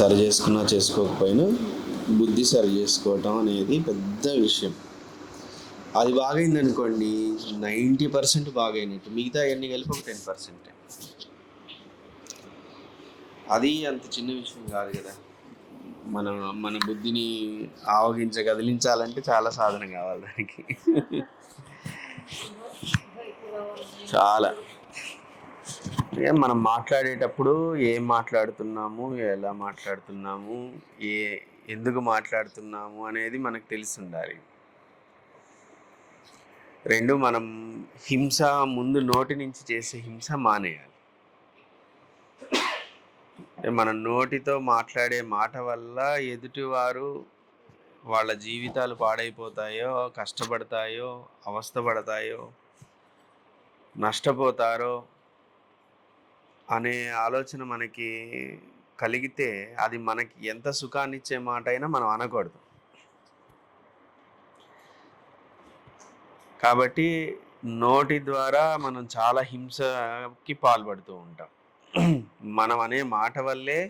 సరి చేసుకున్నా చేసుకోకపోయినా బుద్ధి సరి చేసుకోవటం అనేది పెద్ద విషయం. అది బాగైంది అనుకోండి నైంటీ పర్సెంట్ బాగైనట్టు మిగతా అన్ని కలిపి ఒక టెన్ పర్సెంట్. అది అంత చిన్న విషయం కాదు కదా. మన మన బుద్ధిని ఆవగించ కదిలించాలంటే చాలా సాధన కావాలి దానికి. చాలా. మనం మాట్లాడేటప్పుడు ఏం మాట్లాడుతున్నాము ఎలా మాట్లాడుతున్నాము ఏ ఎందుకు మాట్లాడుతున్నాము అనేది మనకు తెలిసి ఉండాలి రెండు మనం హింస ముందు నోటి నుంచి చేసే హింస మానేయాలి. మన నోటితో మాట్లాడే మాట వల్ల ఎదుటివారు వాళ్ళ జీవితాలు పాడైపోతాయో కష్టపడతాయో అవస్థపడతాయో నష్టపోతారో అనే ఆలోచన మనకి కలిగితే అది మనకి ఎంత సుఖాన్ని ఇచ్చే మాట అయినా మనం అనకూడదు. కాబట్టి నోటి ద్వారా మనం చాలా హింసకి పాల్పడుతూ ఉంటాం. మనం అనే మాట వల్లే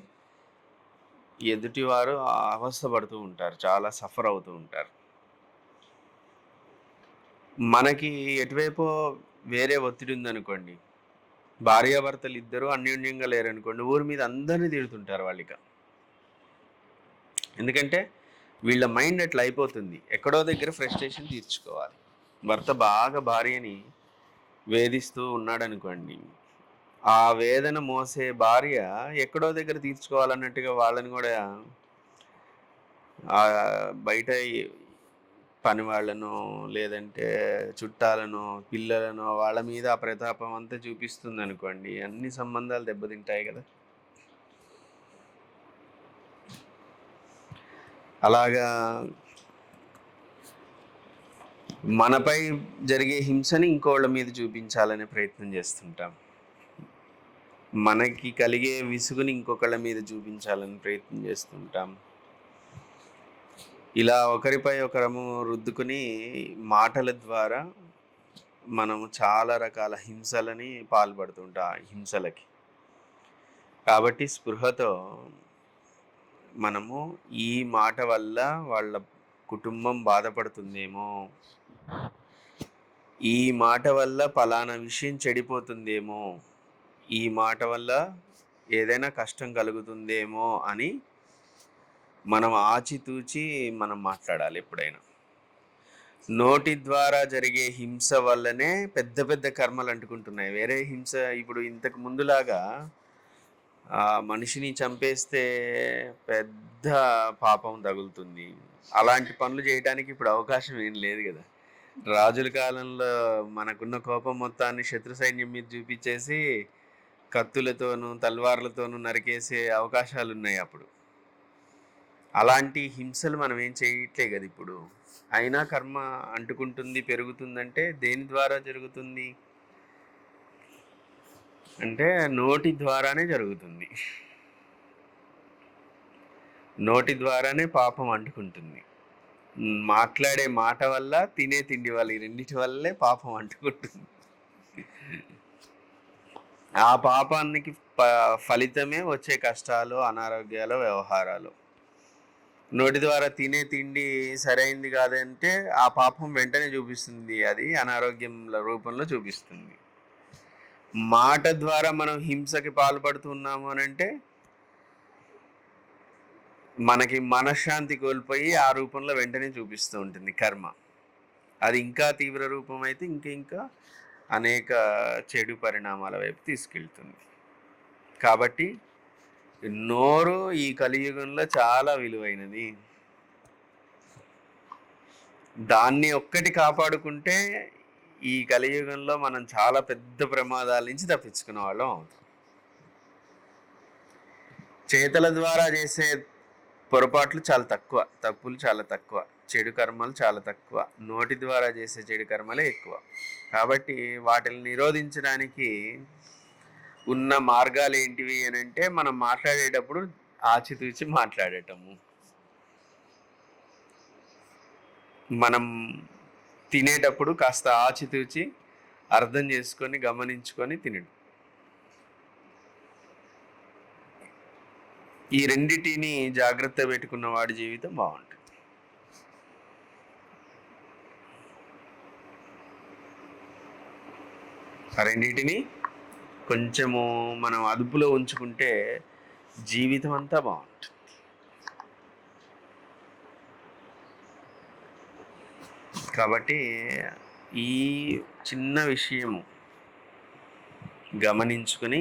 ఎదుటివారు అవస్థపడుతూ ఉంటారు చాలా సఫర్ అవుతూ ఉంటారు. మనకి ఎటువైపు వేరే ఒత్తిడి ఉందనుకోండి భార్యాభర్తలు ఇద్దరు అన్యోన్యంగా లేరనుకోండి ఊరి మీద అందరినీ తిడుతుంటారు వాళ్ళకి ఎందుకంటే వీళ్ళ మైండ్ అట్లా అయిపోతుంది. ఎక్కడో దగ్గర ఫ్రస్ట్రేషన్ తీర్చుకోవాలి. భర్త బాగా భార్యని వేధిస్తూ ఉన్నాడనుకోండి ఆ వేదన మోసే భార్య ఎక్కడో దగ్గర తీర్చుకోవాలన్నట్టుగా వాళ్ళని కూడా బయట పని వాళ్ళను లేదంటే చుట్టాలను పిల్లలను వాళ్ళ మీద ఆ ప్రతాపం అంతా చూపిస్తుంది అనుకోండి అన్ని సంబంధాలు దెబ్బతింటాయి కదా. అలాగా మనపై జరిగే హింసని ఇంకోళ్ళ మీద చూపించాలనే ప్రయత్నం చేస్తుంటాం. మనకి కలిగే విసుగుని ఇంకొకళ్ళ మీద చూపించాలని ప్రయత్నం చేస్తుంటాం. ఇలా ఒకరిపై ఒకరము రుద్దుకుని మాటల ద్వారా మనము చాలా రకాల హింసలని పాల్పడుతుంటా హింసలకి. కాబట్టి స్పృహతో మనము ఈ మాట వల్ల వాళ్ళ కుటుంబం బాధపడుతుందేమో ఈ మాట వల్ల పలానా విషయం చెడిపోతుందేమో ఈ మాట వల్ల ఏదైనా కష్టం కలుగుతుందేమో అని మనం ఆచితూచి మనం మాట్లాడాలి ఎప్పుడైనా. నోటి ద్వారా జరిగే హింస వల్లనే పెద్ద పెద్ద కర్మలు అంటుకుంటున్నాయి. వేరే హింస ఇప్పుడు ఇంతకు ముందులాగా ఆ మనిషిని చంపేస్తే పెద్ద పాపం తగులుతుంది. అలాంటి పనులు చేయడానికి ఇప్పుడు అవకాశం ఏం లేదు కదా. రాజుల కాలంలో మనకున్న కోపం మొత్తాన్ని శత్రు సైన్యం మీద చూపించేసి కత్తులతోనూ తల్వార్లతోనూ నరికేసే అవకాశాలు ఉన్నాయి అప్పుడు. అలాంటి హింసలు మనం ఏం చేయట్లే కదా ఇప్పుడు. అయినా కర్మ అంటుకుంటుంది పెరుగుతుందంటే దేని ద్వారా జరుగుతుంది? అంటే నోటి ద్వారానే జరుగుతుంది. నోటి ద్వారానే పాపం అంటుకుంటుంది. మాట్లాడే మాట వల్ల తినే తిండి వల్ల ఈ రెండింటి వల్లే పాపం అంటుకుంటుంది. ఆ పాపానికి ప- ఫలితమే వచ్చే కష్టాలు అనారోగ్యాలు వ్యవహారాలు. నోటి ద్వారా తినే తిండి సరైంది కాదంటే ఆ పాపం వెంటనే చూపిస్తుంది. అది అనారోగ్యం రూపంలో చూపిస్తుంది. మాట ద్వారా మనం హింసకి పాల్పడుతున్నాము అని అంటే మనకి మనశ్శాంతి కోల్పోయి ఆ రూపంలో వెంటనే చూపిస్తూ ఉంటుంది కర్మ. అది ఇంకా తీవ్ర రూపం అయితే ఇంకా ఇంకా అనేక చెడు పరిణామాల వైపు తీసుకెళ్తుంది. కాబట్టి నోరు ఈ కలియుగంలో చాలా విలువైనది. దాన్ని ఒక్కటి కాపాడుకుంటే ఈ కలియుగంలో మనం చాలా పెద్ద ప్రమాదాల నుంచి తప్పించుకునే వాళ్ళం అవుతాం. చేతల ద్వారా చేసే పొరపాట్లు చాలా తక్కువ తప్పులు చాలా తక్కువ చెడు కర్మలు చాలా తక్కువ నోటి ద్వారా చేసే చెడు కర్మలే ఎక్కువ. కాబట్టి వాటిని నిరోధించడానికి ఉన్న మార్గాలు ఏంటివి అని అంటే మనం మాట్లాడేటప్పుడు ఆచితూచి మాట్లాడటము. మనం తినేటప్పుడు కాస్త ఆచితూచి అర్థం చేసుకొని గమనించుకొని తినడం. ఈ రెండిటిని జాగ్రత్త పెట్టుకున్న వాడి జీవితం బాగుంటుంది. ఆ రెండింటిని కొంచెము మనం అదుపులో ఉంచుకుంటే జీవితం అంతా బాగుంటుంది. కాబట్టి ఈ చిన్న విషయము గమనించుకొని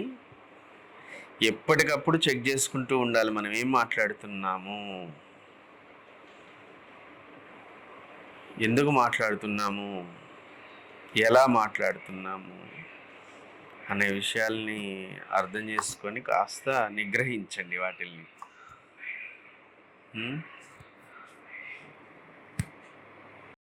ఎప్పటికప్పుడు చెక్ చేసుకుంటూ ఉండాలి. మనం ఏం మాట్లాడుతున్నాము? ఎందుకు మాట్లాడుతున్నాము? ఎలా మాట్లాడుతున్నాము? అనే విషయాల్ని అర్థం చేసుకొని కాస్త నిగ్రహించండి వాటిల్ని.